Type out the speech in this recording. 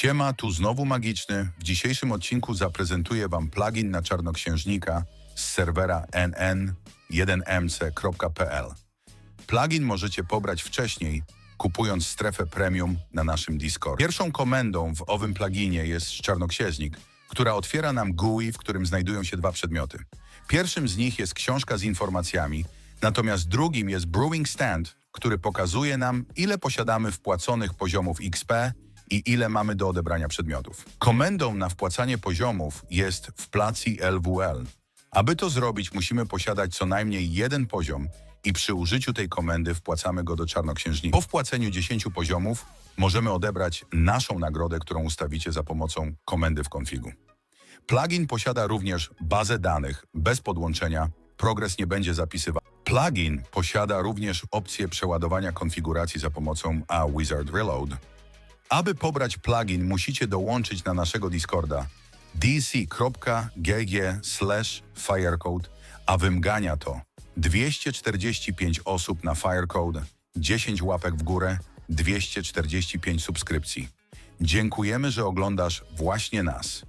Siema, tu znowu Magiczny. W dzisiejszym odcinku zaprezentuję Wam plugin na czarnoksiężnika z serwera nn1mc.pl. Plugin możecie pobrać wcześniej, kupując strefę premium na naszym Discord. Pierwszą komendą w owym pluginie jest czarnoksiężnik, która otwiera nam GUI, w którym znajdują się dwa przedmioty. Pierwszym z nich jest książka z informacjami, natomiast drugim jest Brewing Stand, który pokazuje nam, ile posiadamy wpłaconych poziomów XP i ile mamy do odebrania przedmiotów. Komendą na wpłacanie poziomów jest wplacji LWL. Aby to zrobić, musimy posiadać co najmniej jeden poziom i przy użyciu tej komendy wpłacamy go do czarnoksiężnika. Po wpłaceniu 10 poziomów możemy odebrać naszą nagrodę, którą ustawicie za pomocą komendy w konfigu. Plugin posiada również bazę danych bez podłączenia, progres nie będzie zapisywany. Plugin posiada również opcję przeładowania konfiguracji za pomocą A Wizard Reload. Aby pobrać plugin, musicie dołączyć na naszego Discorda dc.gg firecode, a wymgania to 245 osób na Firecode, 10 łapek w górę, 245 subskrypcji. Dziękujemy, że oglądasz właśnie nas.